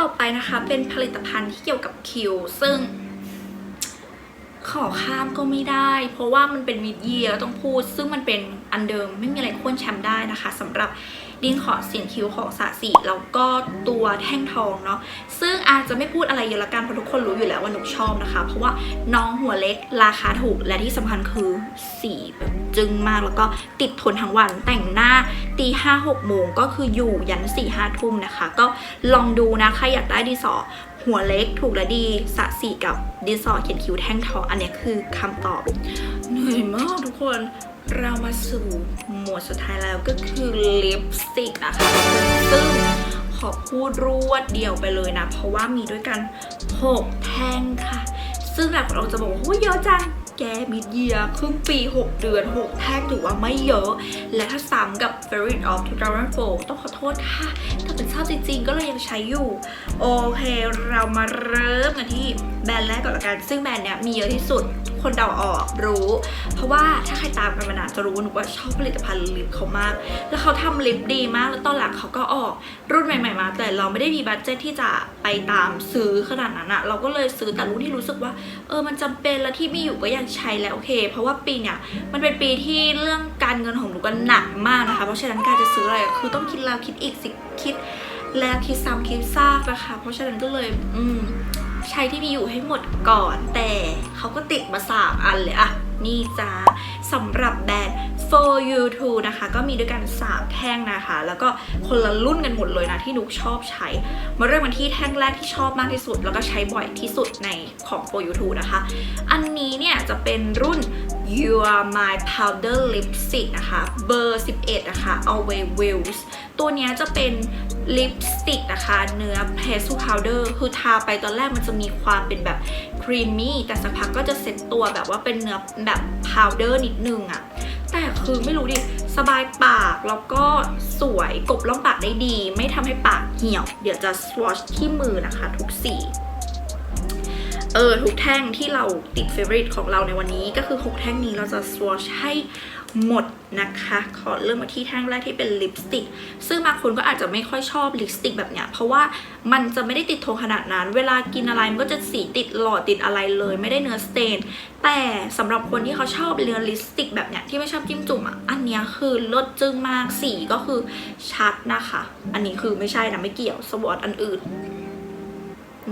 ต่อไปนะคะเป็นผลิตภัณฑ์ที่เกี่ยวกับคิว ซึ่ง ขอข้ามก็ไม่ได้ เพราะว่ามันเป็นมิดเยียต้องพูด ซึ่งมันเป็นอันเดิมไม่มีอะไรโค่นแชมป์ได้นะคะสำหรับ ดินขอเสียนคิ้วของสาสีแล้วก็ตัวแท่งทองเนาะซึ่งอาจจะไม่พูดอะไรเยอะละกันเพราะทุกคนรู้อยู่แล้วว่าหนูชอบนะคะ เพราะว่าน้องหัวเล็กราคาถูกและที่สำคัญคือสีแบบจึงมากแล้วก็ติดทนทั้งวันแต่งหน้าตีห้าหกโมงก็คืออยู่ยันสี่ห้าทุ่มนะคะ ก็ลองดูนะใครอยากได้ดิสอ หัวเล็กถูกและดีสะสีกับดินสอเขียนคิ้วแท่งทองอันนี้คือคำตอบ เหนื่อยมากทุกคนเรามาสู่หมวดสุดท้ายแล้วก็คือลิปสติกนะคะซึ่งขอพูดรวดเดียวไปเลยนะ เพราะว่ามีด้วยกัน 6 แท่งค่ะ ซึ่งหลายคนเราจะบอกว่าเยอะจัง แกมิดเยียครึ่งปี 6 เดือน 6 แท่งถือว่าไม่เยอะ และถ้าซ้ำกับ f a v o r i t of 2004ต้องขอโทษค่ะถ้าเป็นชอบจริงๆ ก็เลยยังใช้อยู่ โอเค เรามาเริ่มกันที่แบรนด์แรกก่อนละกัน ซึ่งแบรนด์เนี้ยมีเยอะที่สุดคนเดาออกรู้ เพราะว่าถ้าใครตามกันมานานจะรู้ว่าหนูว่าชอบผลิตภัณฑ์ลิปเขามาก แล้วเขาทำลิปดีมาก แล้วตอนหลังเขาก็ออกรุ่นใหม่ ๆ มา แต่เราไม่ได้มีบัตเจตที่จะไปตามซื้อขนาดนั้นอะเราก็เลยซื้อแต่รุ่นที่รู้สึกว่า เออมันจำเป็นแล้วที่มีอยู่ก็ยังใช้แล้วโอเค เพราะว่าปีเนี้ยมันเป็นปีที่เรื่องการเงินของหนูก็หนักมากนะคะ เพราะฉะนั้นการจะซื้ออะไรคือต้องคิดแล้วคิดอีกสิคิดแล้วคิดซ้ำคิดซากนะคะ เพราะฉะนั้นก็เลย อืม ใช้ที่มีอยู่ให้หมดก่อน แต่เขาก็ติดมาสามอันเลยอะนี่จ้าสำหรับแบรนด์ for you to นะคะ ก็มีด้วยกัน 3 แท่งนะคะ แล้วก็คนละรุ่นกันหมดเลยนะที่หนูชอบใช้ มาเริ่มกันที่แท่งแรกที่ชอบมากที่สุด แล้วก็ใช้บ่อยที่สุดในของ for you to นะคะ อันนี้เนี่ยจะเป็นรุ่น you are my powder lipstick นะคะ เบอร์ 11 นะคะ always wills ตัวนี้จะเป็นลิปสติกนะคะเนื้อ pastel powder คือทาไปตอนแรกมันจะมีความเป็นแบบครีมมี่แต่สักพักก็จะเซ็ตตัวแบบว่าเป็นเนื้อแบบ powder นิดนึงอะแต่คือไม่รู้ดิ สบายปากแล้วก็สวยกบล่องปากได้ดี ไม่ทำให้ปากเหี่ยว เดี๋ยวจะ swatch ที่มือนะคะ ทุกสีเออทุกแท่งที่เราติด favorite ของเราในวันนี้ก็คือ 6 แท่งนี้เราจะ swatch ให้ หมดนะคะ ขอเริ่มมาที่แท่งแรกที่เป็นลิปสติก ซึ่งบางคนก็อาจจะไม่ค่อยชอบลิปสติกแบบเนี้ย เพราะว่ามันจะไม่ได้ติดทนขนาดนั้น เวลากินอะไรมันก็จะสีติดหลอดติดอะไรเลย ไม่ได้เนื้อสเตน แต่สำหรับคนที่เขาชอบเนื้อลิปสติกแบบเนี้ยที่ไม่ชอบจิ้มจุ่มอะ อันเนี้ยคือลดจึ้งมาก สีก็คือชัดนะคะ อันนี้คือไม่ใช่นะไม่เกี่ยวสวอตอันอื่น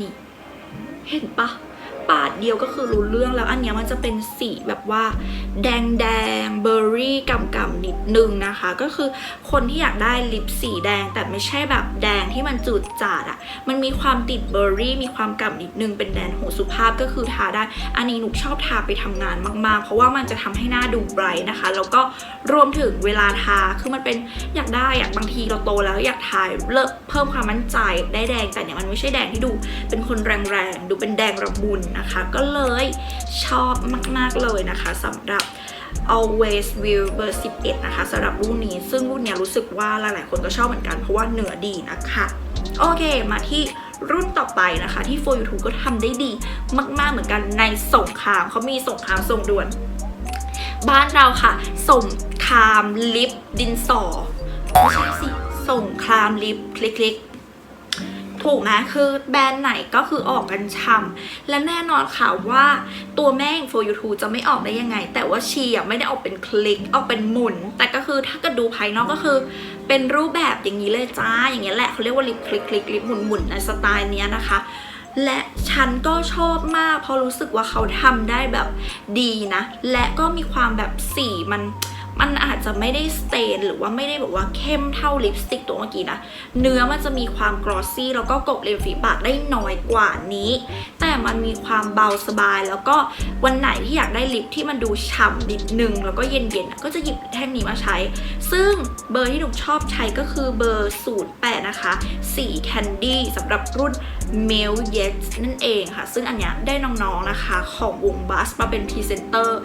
นี่ เห็นปะ ปาดเดียวก็คือรู้เรื่องแล้วอันเนี้ยมันจะเป็นสีแบบว่า แดงแดงเบอร์รี่กำกำนิดนึงนะคะ ก็คือคนที่อยากได้ลิปสีแดงแต่ไม่ใช่แบบแดงที่มันจืดจาดอะ่ะมันมีความติดเบอร์รี่ มีความกำนิดนึงเป็นแดงหูสุภาพก็คือทาได้ อันนี้หนูชอบทาไปทำงานมากๆ เพราะว่ามันจะทำให้หน้าดูไบรท์นะคะ แล้วก็รวมถึงเวลาทาคือมันเป็นอยากได้อะบางทีเราโตแล้วอยากทาเลิกเพิ่มความมั่นใจได้แดงแต่เนี่ยมันไม่ใช่แดงที่ดู เป็นคนแรงๆดูเป็นแดงระบุนนะคะ ก็เลยชอบมาก ๆ เลยนะคะสำหรับ always will เบอร์ 11 นะคะสำหรับรุ่นนี้ ซึ่งรุ่นนี้รู้สึกว่าหลาย ๆ คนก็ชอบเหมือนกันเพราะว่าเนื้อดีนะคะ โอเคมาที่รุ่นต่อไปนะคะ ที่ for you ก็ทำได้ดีมาก ๆ เหมือนกันในสงครามเขามีสงครามส่งด่วน บ้านเราค่ะ สงครามลิปดินสอไม่ใช่สิสงครามลิปคลิก ถูกไหมคือแบรนด์ไหนก็คือออกกันช่ำและแน่นอนค่ะว่าตัวแม่ง for you to จะไม่ออกได้ยังไง แต่ว่าชีอะไม่ได้ออกเป็นคลิกออกเป็นหมุน แต่ก็คือถ้ากิดดูภายนอกก็คือเป็นรูปแบบอย่างนี้เลยจ้า อย่างเงี้ยแหละเขาเรียกว่าลิปคลิกคลิกลิปหมุนหมุนในสไตล์เนี้ยนะคะและฉันก็ชอบมากเพราะรู้สึกว่าเขาทำได้แบบดีนะ และก็มีความแบบสีมัน มันอาจจะไม่ได้สเตนหรือว่าไม่ได้แบบว่าเข้มเท่าลิปสติกตัวเมื่อกี้นะ เนื้อมันจะมีความกรอสซี่แล้วก็กบเลนฝีปากได้น้อยกว่านี้ แต่มันมีความเบาสบาย แล้วก็วันไหนที่อยากได้ลิปที่มันดูฉ่ำนิดนึงแล้วก็เย็นๆก็จะหยิบแท่งนี้มาใช้ ซึ่งเบอร์ที่หนูชอบใช้ก็คือเบอร์ 08 นะคะ สีแคนดี้สำหรับรุ่น m a i l y e t นั่นเองค่ะ ซึ่งอันเนี้ยได้น้องๆนะคะ ของวงบัสมาเป็นพรีเซนเตอร์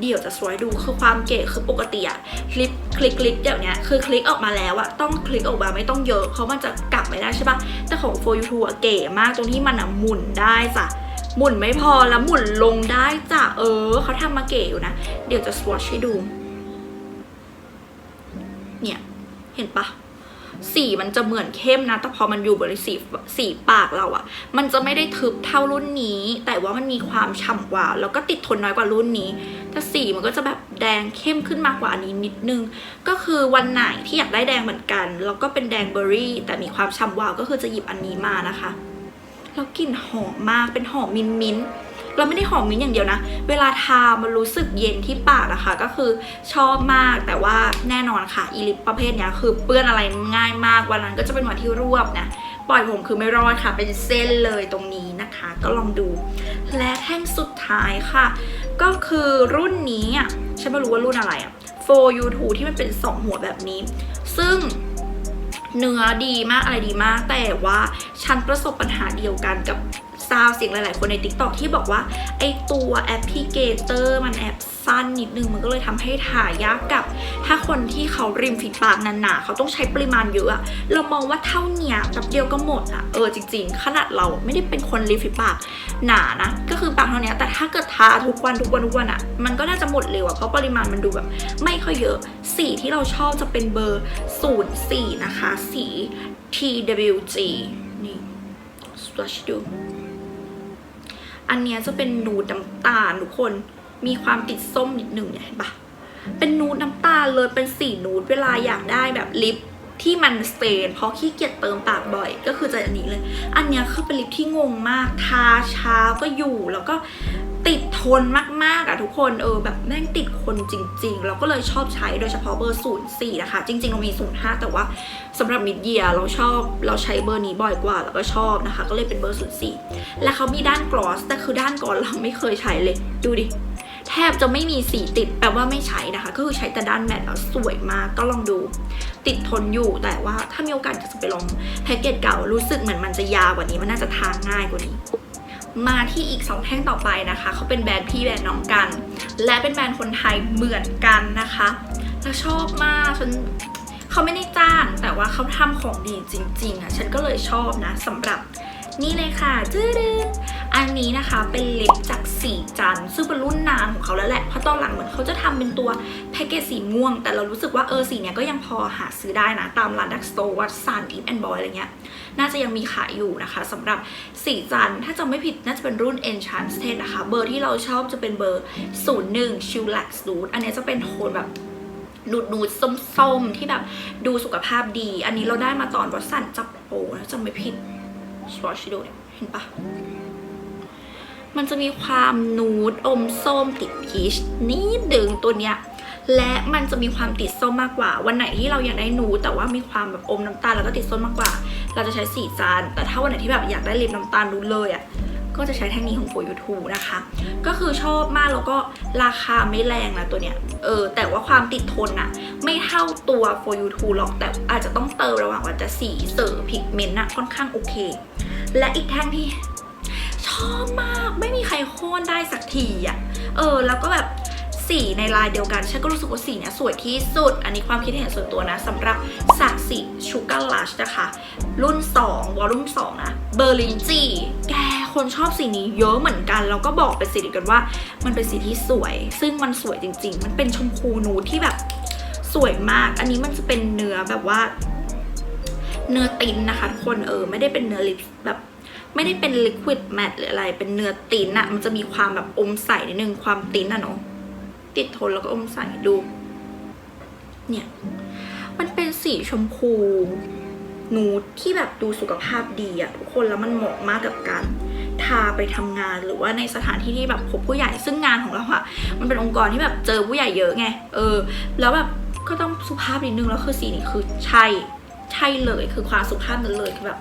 เดี๋ยวจะสวยดูคือความเก๋คือปกติอะคลิปคลิกคลิกเดี๋ยวเนี้ยคือคลิกออกมาแล้วอะต้องคลิกออกมาไม่ต้องเยอะเพราะมันจะกลับไม่ได้ใช่ปะแต่ของ for you to อะเก๋มากตรงที่มันอะหมุนได้จ้ะหมุนไม่พอแล้วหมุนลงได้จ้ะเออเขาทำมาเก๋อยู่นะ เดี๋ยวจะสวอชให้ดู เนี่ยเห็นปะสีมันจะเหมือนเข้มนะ แต่พอมันอยู่บริสีสีปากเราอะมันจะไม่ได้ทึบเท่ารุ่นนี้ แต่ว่ามันมีความฉ่ำกว่า แล้วก็ติดทนน้อยกว่ารุ่นนี้ แต่สีมันก็จะแบบแดงเข้มขึ้นมากกว่าอันนี้นิดนึง ก็คือวันไหนที่อยากได้แดงเหมือนกัน แล้วก็เป็นแดงเบอร์รี่ แต่มีความฉ่ำวาวก็คือจะหยิบอันนี้มานะคะแล้วกลิ่นหอมมากเป็นหอมมินมินเราไม่ได้หอมมิ้นอย่างเดียวนะ เวลาทามันรู้สึกเย็นที่ปากนะคะ ก็คือชอบมากแต่ว่าแน่นอนค่ะอีลิปประเภทเนี้ยคือเปื้อนอะไรง่ายมากวันนั้นก็จะเป็นวันที่รวบนะ ปล่อยผมคือไม่รอดค่ะ เป็นเส้นเลยตรงนี้นะคะ ก็ลองดู และแท่งสุดท้ายค่ะ ก็คือรุ่นนี้อะฉันไม่รู้ว่ารุ่นอะไรอะ 4 U2 ที่มันเป็น 2 หัวแบบนี้ ซึ่งเนื้อดีมากอะไรดีมาก แต่ว่าฉันประสบปัญหาเดียวกันกับ ซาวเสียงหลาย ๆ คนใน TikTok ที่บอกว่าไอตัวแอปพลิเคเตอร์มันแอบสั้นนิดนึงมันก็เลยทำให้ถ่ายยากกับ ถ้าคนที่เขาริมฝีปากหนาๆเขาต้องใช้ปริมาณเยอะอะเรามองว่าเท่าเนี้ยแป๊บเดียวก็หมดอะเออจริง ๆ ขนาดเราไม่ได้เป็นคนริมฝีปากหนานะ ก็คือปากเท่านี้แต่ถ้าเกิดทาทุกวันทุกวันทุกวันอะมันก็น่าจะหมดเร็วอะเพราะปริมาณมันดูแบบ ไม่ค่อยเยอะสีที่เราชอบจะเป็นเบอร์04นะคะสี TWG นี่ swatch ดู อันเนี้ยจะเป็นนูดน้ำตาลทุกคน มีความติดส้มนิดหนึ่งเนี่ยเห็นปะเป็นนูดน้ำตาลเลยเป็นสีนูดเวลาอยากได้แบบลิปที่มันสเตนเพราะขี้เกียจเติมปากบ่อย ก็คือจะอันนี้เลย อันเนี้ยคือเป็นลิปที่งงมาก ทาเช้าก็อยู่แล้วก็ ทนมากๆอะทุกคนเออแบบแม่งติดคนจริง ๆ เราก็เลยชอบใช้โดยเฉพาะเบอร์04นะคะ จริงๆเรามี05แต่ว่าสำหรับมิดเยียเราชอบเราใช้เบอร์นี้บ่อยกว่า แล้วก็ชอบนะคะ ก็เลยเป็นเบอร์04และเขามีด้านกลอสแต่คือด้านก่อนเราไม่เคยใช้เลยดูดิแทบจะไม่มีสีติดแปลว่าไม่ใช้นะคะ ก็คือใช้แต่ด้านแมตต์แล้วสวยมากก็ลองดู ติดทนอยู่แต่ว่าถ้ามีโอกาสจะไปลองแพ็กเกจเก่ารู้สึกเหมือนมันจะยาวกว่านี้มันน่าจะทาง่ายกว่านี้ มาที่อีก 2 แท่งต่อไปนะคะเขาเป็นแบรนด์พี่แบรนด์น้องกัน และเป็นแบรนด์คนไทยเหมือนกันนะคะแล้วชอบมากฉันเขาไม่ได้จ้างแต่ว่าเขาทำของดีจริง ๆอะฉันก็เลยชอบนะสำหรับนี่เลยค่ะจื้อดึง อันนี้นะคะเป็นเลิปจากสีจันซึ่งเป็นรุ่นนานของเขาแล้วแหละเพราะตอนหลังเหมือนเขาจะทำเป็นตัวแพ็กเกจสีม่วง แต่เรารู้สึกว่าเออสีเนี้ยก็ยังพอหาซื้อได้นะ ตามร้านดักสโตร์วัดซันอีฟแอนด์บอยอะไรเงี้ยน่าจะยังมีขายอยู่นะคะสำหรับสีจันถ้าจำไม่ผิดน่าจะเป็นรุ่น Enchanted นะคะ เบอร์ที่เราชอบจะเป็นเบอร์ 01 Chillax Nude อันนี้จะเป็นโทนแบบนูดนูดๆส้มๆ ที่แบบดูสุขภาพดี อันนี้เราได้มาตอนวัดสันจับโปรนะจำไม่ผิดสวอชดูเนี่ยเห็นปะ มันจะมีความนูดอมส้มติดพีชนิดดึงตัวเนี้ยและมันจะมีความติดส้มมากกว่า วันไหนที่เราอยากได้นูดแต่ว่ามีความแบบอมน้ำตาลแล้วก็ติดส้มมากกว่า เราจะใช้สีจาน แต่ถ้าวันไหนที่แบบอยากได้ลิปน้ำตาลนูเลยอะ่ะก็จะใช้แท่งนี้ของ For You Two นะคะ ก็คือชอบมากแล้วก็ราคาไม่แรงนะตัวเนี้ย เออ แต่ว่าความติดทนอะไม่เท่าตัว For You Two หรอก แต่อาจจะต้องเติมระหว่างวันจะสีเสริมพิกเมนต์อะค่อนข้างโอเค และอีกแท่งที่ ชอบมากไม่มีใครโค่นได้สักทีอะเออ แล้วก็แบบสีในลายเดียวกัน ฉันก็รู้สึกว่าสีเนี้ยสวยที่สุด อันนี้ความคิดเห็นส่วนตัวนะสำหรับสักสีชูการ์ลัชนะคะ รุ่น 2 วอลลุ่ม2นะเบอร์ลินจีแกคนชอบสีนี้เยอะเหมือนกัน แล้วก็บอกเป็นสีเดียวกันว่า มันเป็นสีที่สวย ซึ่งมันสวยจริง ๆ มันเป็นชมพูนูดที่แบบสวยมาก อันนี้มันจะเป็นเนื้อแบบว่า เนื้อตินนะคะทุกคนเออ ไม่ได้เป็นเนื้อลิปแบบ ไม่ได้เป็นลิควิดแมทหรืออะไร เป็นเนื้อตินอะมันจะมีความแบบอมใสนิดนึง ความตินอะเนาะ ติดทนแล้วก็อมใสดู เนี่ย มันเป็นสีชมพู นูดที่แบบดูสุขภาพดีอะทุกคนแล้วมันเหมาะมากกับการทาไปทำงานหรือว่าในสถานที่ที่แบบพบผู้ใหญ่ซึ่งงานของเราอะมันเป็นองค์กรที่แบบเจอผู้ใหญ่เยอะไง เออ แล้วแบบก็ต้องสุภาพนิดนึงแล้วคือสีนี้คือใช่ ใช่เลยคือความสุภาพนั้นเลยคือแบบ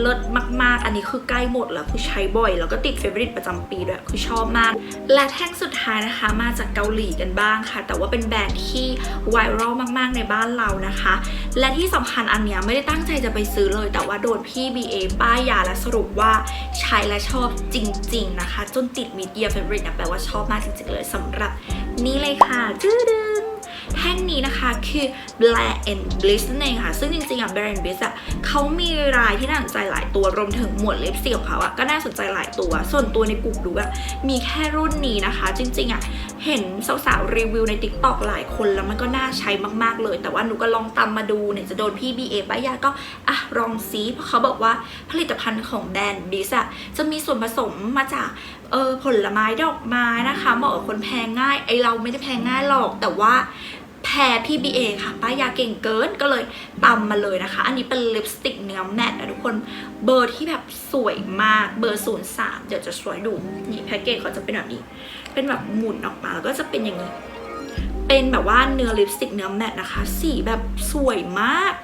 เลิศมากๆ อันนี้คือใกล้หมดแล้วคือใช้บ่อย แล้วก็ติดเฟเวอริตประจำปีด้วยคือชอบมาก และแท่งสุดท้ายนะคะมาจากเกาหลีกันบ้างค่ะ แต่ว่าเป็นแบรนด์ที่ไวรัลมาก ๆ ในบ้านเรานะคะ และที่สำคัญอันเนี้ยไม่ได้ตั้งใจจะไปซื้อเลย แต่ว่าโดนพี่ BA ป้ายยาและสรุปว่าใช้และชอบจริง ๆ นะคะ จนติดมิดเยียเฟเวอริตนะแปลว่าชอบมากจริงๆเลยสำหรับนี่เลยค่ะจื้อดึง แท่งนี้นะคะคือ Blair and Bliss นั่นเองค่ะ ซึ่งจริงๆอะ Blair and Bliss อะเขามีรายที่น่าสนใจหลายตัวรวมถึงหมวดเล็บสีของเขาอะก็น่าสนใจหลายตัว ส่วนตัวในกลุ่มดูอะมีแค่รุ่นนี้นะคะ จริงๆอะเห็นสาวๆรีวิวใน t ิ k t o k หลายคนแล้วมันก็น่าใช้มากๆเลย แต่ว่าหนูก็ลองตามมาดูเนี่ยจะโดนพี่ BA ป้ายาก็อะลองซีเพราะเขาบอกว่าผลิตภัณฑ์ของแบรนด์บิสอะจะมีส่วนผสมมาจากเออผลไม้ดอกไม้นะคะเหมาะกับคนแพ้ง่ายไอเราไม่ได้แพ้ง่ายหรอกแต่ว่า แพ้พี่ BA ค่ะ ป้ายาเก่งเกินก็เลยตำมาเลยนะคะ อันนี้เป็นลิปสติกเนื้อแมตต์นะทุกคนเบอร์ที่แบบสวยมากเบอร์ 03 เดี๋ยวจะสวยดูนี่แพ็กเกจเขาจะเป็นแบบนี้ เป็นแบบหมุนออกมาแล้วก็จะเป็นอย่างนี้ เป็นแบบว่าเนื้อลิปสติกเนื้อแมตต์นะคะ สีแบบสวยมาก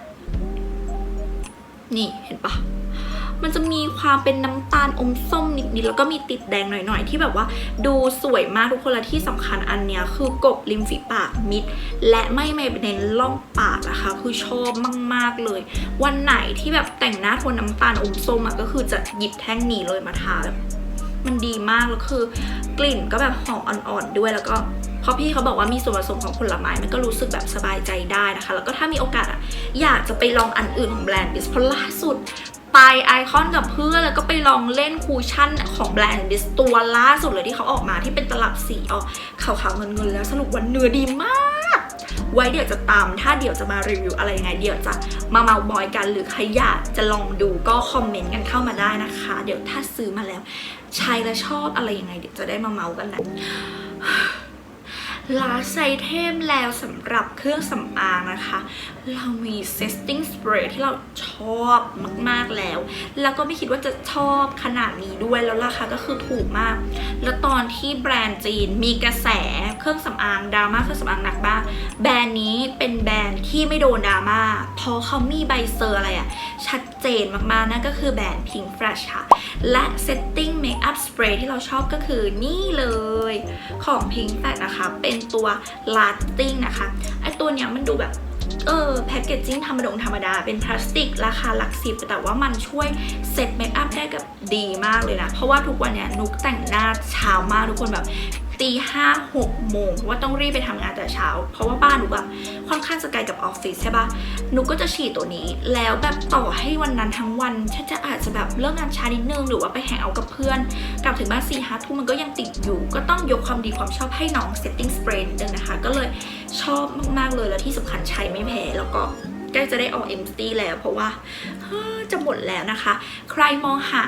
นี่เห็นปะ มันจะมีความเป็นน้ำตาลอมส้มนิดๆแล้วก็มีติดแดงหน่อยๆ ที่แบบว่าดูสวยมากทุกคนและที่สำคัญอันเนี้ยคือกบริมฝีปากมิด และไม่ไม่เน้นล่องปากนะคะคือชอบมากๆเลย วันไหนที่แบบแต่งหน้าโทนน้ำตาลอมส้มอะก็คือจะหยิบแท่งนี้เลยมาทาแบบมันดีมากแล้วคือกลิ่นก็แบบหอมอ่อนๆด้วยแล้วก็เพราะพี่เขาบอกว่ามีส่วนผสมของผลไม้มันก็รู้สึกแบบสบายใจได้นะคะ แล้วก็ถ้ามีโอกาสอะอยากจะไปลองอันอื่นของแบรนด์ดิสเพราะล่าสุด ไปไอคอนกับเพื่อน แล้วก็ไปลองเล่นคูชั่นของแบรนด์ดิสตัวล่าสุดเลยที่เขาออกมาที่เป็นตลับสีเอาขาวๆเงินๆแล้วสรุปว่าเนื้อดีมาก ไว้เดี๋ยวจะตามถ้าเดี๋ยวจะมารีวิวอะไรยังไง เดี๋ยวจะมาเมาบอยกันหรือใครอยากจะลองดูก็คอมเมนต์กันเข้ามาได้นะคะ เดี๋ยวถ้าซื้อมาแล้วใช้แล้วชอบอะไรยังไง เดี๋ยวจะได้มาเมากันนะ ลาไซเทมแล้วสำหรับเครื่องสำอางนะคะ เรามี setting spray ที่เราชอบมากๆแล้ว แล้วก็ไม่คิดว่าจะชอบขนาดนี้ด้วยแล้วราคาก็คือถูกมาก แล้วตอนที่แบรนด์จีนมีกระแสเครื่องสำอางดราม่าเครื่องสำอางหนักมาก แบรนด์นี้เป็นแบรนด์ที่ไม่โดนดราม่าเพราะเขามีใบเซอร์อะไรอะ ชัดเจนมากๆ นั่นก็คือแบรนด์ Pink Fresh ค่ะ และ setting makeup spray ที่เราชอบก็คือนี่เลยของ Pink Fresh นะคะ เป็นตัว lasting นะคะไอตัวเนี้ยมันดูแบบเออแพคเกจจิ้งธรรมดงธรรมดา เป็นพลาสติก ราคาหลักสิบ แต่ว่ามันช่วยเซตเมคอัพได้กับดีมากเลยนะ เพราะว่าทุกวันเนี้ยนุกแต่งหน้าเช้ามากทุกคนแบบ ตีห้าหกโมงเพราะว่าต้องรีบไปทำงานแต่เช้า เพราะว่าบ้านหนูแบบค่อนข้างจะไกลกับออฟฟิศใช่ปะหนูก็จะฉีดตัวนี้ แล้วแบบต่อให้วันนั้นทั้งวันฉันจะอาจจะแบบเลิกงานช้านิดนึงหรือว่าไปแฮงเอากับเพื่อน กลับถึงบ้านสี่ห้าทุ่มมันก็ยังติดอยู่ ก็ต้องยกความดีความชอบให้น้อง setting spray นิดนึงนะคะ ก็เลยชอบมากๆเลยแล้วที่สำคัญใช้ไม่แพ้แล้วก็ใกล้จะได้ออก empty แล้วเพราะว่าจะหมดแล้วนะคะ ใครมองหา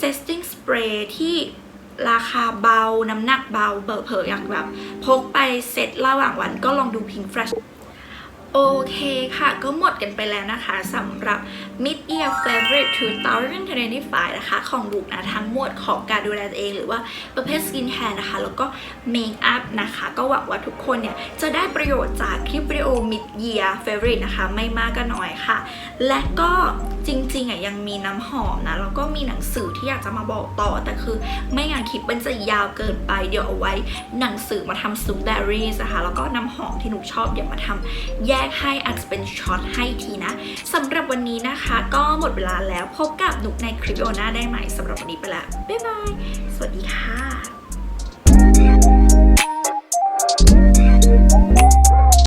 setting spray ที่ ราคาเบา น้ำหนักเบา เบอร์เผออย่างแบบ พกไปเสร็จระหว่างวันก็ลองดูพิงฟลัช โอเคค่ะก็หมดกันไปแล้วนะคะสำหรับ Mid Year Favorite 2025 นะคะ ของลูกนะทั้งหมดของการดูแลตัวเองหรือว่าประเภทสกินแคร์นะคะ แล้วก็เมคอัพนะคะ ก็หวังว่าทุกคนเนี่ย จะได้ประโยชน์จากคลิปวิดีโอ Mid Year Favorite นะคะ ไม่มากก็น้อยค่ะ และก็จริงๆอะยังมีน้ำหอมนะ แล้วก็มีหนังสือที่อยากจะมาบอกต่อ แต่คือไม่งั้นคลิปมันจะยาวเกินไปเดี๋ยวเอาไว้ หนังสือมาทำซุปไดอรี่นะคะแล้วก็น้ำหอมที่หนูชอบเดี๋ยวมาทำแยกให้อาจจะเป็นช็อตให้ทีนะสำหรับวันนี้นะคะ ก็หมดเวลาแล้วพบกับนุกในคลิปโอหน้าได้ใหม่สำหรับวันนี้ไปแล้วบ๊ายบาย สวัสดีค่ะ